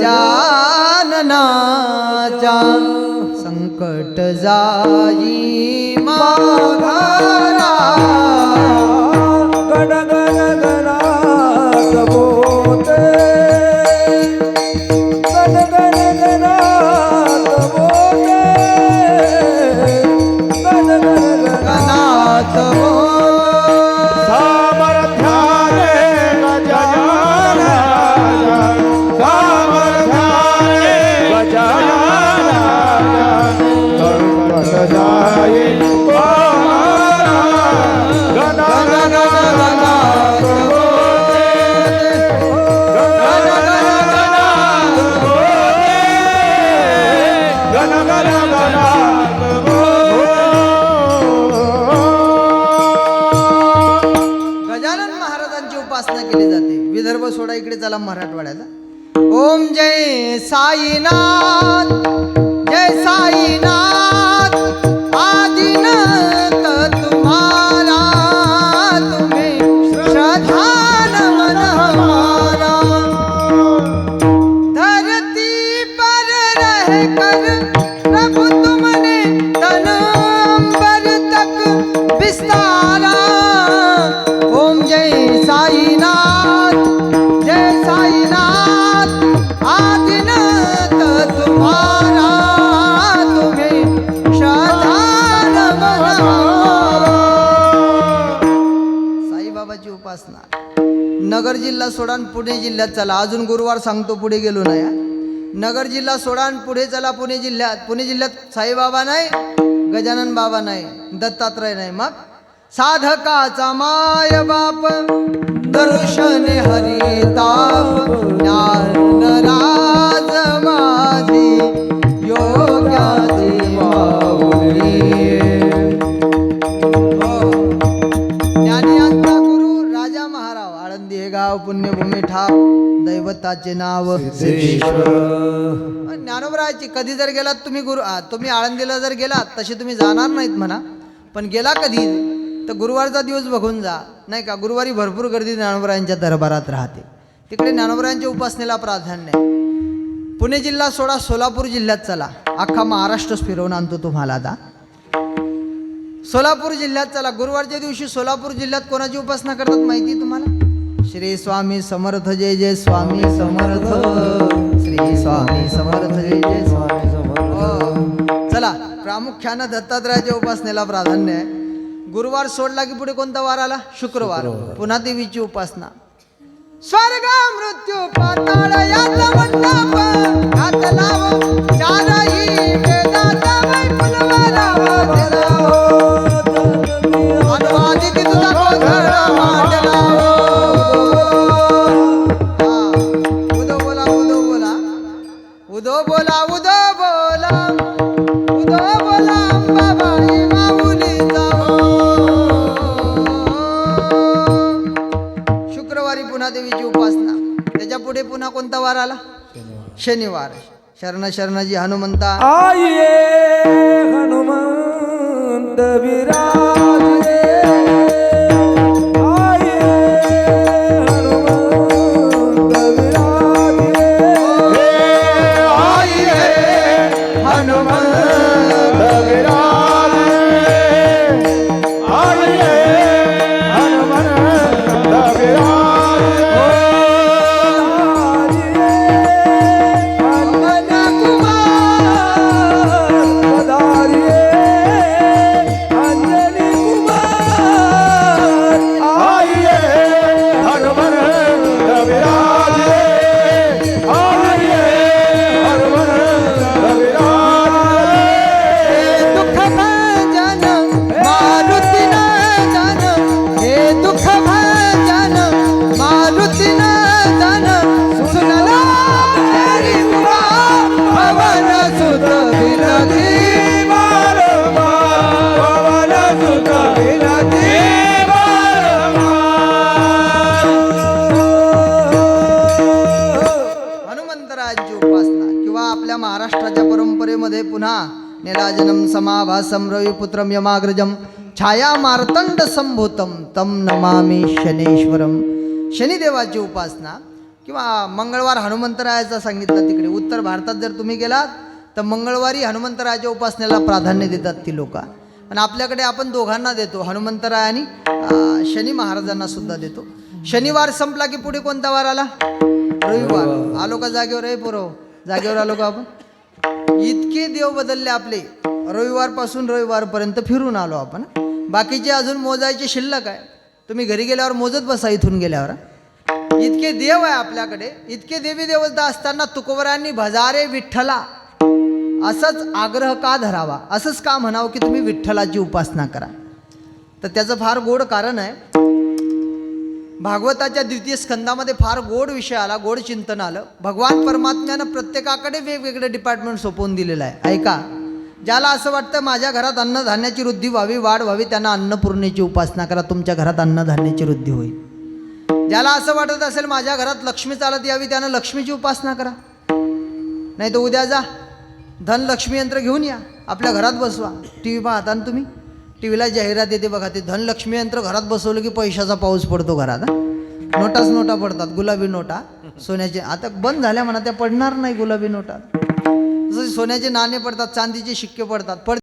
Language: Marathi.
ગજાનનાચા સંકટ જાઈ મારા ગણ ગણ ગણા सोडा इकडे चला मराठवाड्याला. ओम जय साईनाथ जय साईनाथ. नगर जिल्हा सोडान पुणे जिल्ह्यात चला. अजून गुरुवार सांगतो पुढे गेलो नाही नगर जिल्हा सोडान पुढे चला पुणे जिल्ह्यात. पुणे जिल्ह्यात साईबाबा नाही गजानन बाबा नाही दत्तात्रय नाही. मग साधकाचा माय बाप दर्शन हरिताप आळंदी हे गाव पुण्यभूमी ठाव दैवताचे नाव. ज्ञानोबरायची कधी जर गेलात तुम्ही गुरु तुम्ही आळंदीला जर गेलात तसे तुम्ही जाणार नाहीत म्हणा. पण गेला कधी तर गुरुवारचा दिवस बघून जा. नाही का गुरुवारी भरपूर गर्दी ज्ञानोबरायांच्या दरबारात राहते. तिकडे ज्ञानोबरायांच्या उपासनेला प्राधान्य आहे. पुणे जिल्हा सोडा सोलापूर जिल्ह्यात चला. अख्खा महाराष्ट्रच फिरवून आणतो तुम्हाला आता. सोलापूर जिल्ह्यात चला. गुरुवारच्या दिवशी सोलापूर जिल्ह्यात कोणाची उपासना करतात माहिती तुम्हाला? श्री स्वामी समर्थ जय जय स्वामी समर्थ. श्री स्वामी समर्थ जय जय स्वामी समर्थ. चला प्रामुख्यानं दत्तात्रयाच्या उपासनेला प्राधान्य आहे. गुरुवार सोडला की पुढे कोणता वार आला? शुक्रवार. पुन्हा देवीची उपासना. स्वर्ग मृत्यू पुढे पुन्हा कोणता वार आला? शनिवार. शरण शरणजी हनुमंत. हनुमंतरायांची उपासना किंवा आपल्या महाराष्ट्राच्या परंपरेमध्ये पुन्हा निराजनम समाभासम रविपुत्रम यमाग्रजम छाया मार्तंड संभूतम तम नमामी शनेश्वरम. शनिदेवाची उपासना किंवा मंगळवार हनुमंतरायाचा सांगितलं तिकडे. उत्तर भारतात जर तुम्ही गेलात तर मंगळवारी हनुमंतरायाच्या उपासनेला प्राधान्य देतात ती लोक. आणि आपल्याकडे आपण दोघांना देतो. हनुमंतराय आणि शनी महाराजांना सुद्धा देतो. शनिवार संपला की पुढे कोणता वार आला? रविवार. आलो का जागेवर? आहे पोरं जागेवर आलो का आपण? इतके देव बदलले आपले. रविवारपासून रविवारपर्यंत फिरून आलो आपण. बाकीचे अजून मोजायचे शिल्लक आहे. तुम्ही घरी गेल्यावर मोजत बसा इथून गेल्यावर. हं. इतके देव आहे आपल्याकडे. इतके देवी देवता असताना तुकोबरांनी भजारे विठ्ठला असंच आग्रह का धरावा? असंच का म्हणावं की तुम्ही विठ्ठलाची उपासना करा? तर त्याचं फार गोड कारण आहे. भागवताच्या द्वितीय स्कंदामध्ये फार गोड विषय आला गोड चिंतन आलं. भगवान परमात्म्यानं प्रत्येकाकडे वेगवेगळे डिपार्टमेंट सोपवून दिलेलं आहे. ऐका. ज्याला असं वाटतं माझ्या घरात अन्नधान्याची वृद्धी व्हावी वाढ व्हावी त्यांना अन्नपूर्णेची उपासना करा तुमच्या घरात अन्नधान्याची वृद्धी होईल. ज्याला असं वाटत असेल माझ्या घरात लक्ष्मी चालत यावी त्यानं लक्ष्मीची उपासना करा. नाही तर उद्या जा. धनलक्ष्मी यंत्र घेऊन या. आपल्या घरात बसवा. टी व्ही पाहता ना तुम्ही? टी व्हीला जाहिरात येते बघा ते धनलक्ष्मी यंत्र घरात बसवलं की पैशाचा पाऊस पडतो घरात नोटाच नोटा पडतात गुलाबी नोटा सोन्याचे. आता बंद झाल्या म्हणा त्या पडणार नाही गुलाबी नोटा. जसे सोन्याचे नाणे पडतात चांदीचे शिक्के पडतात पड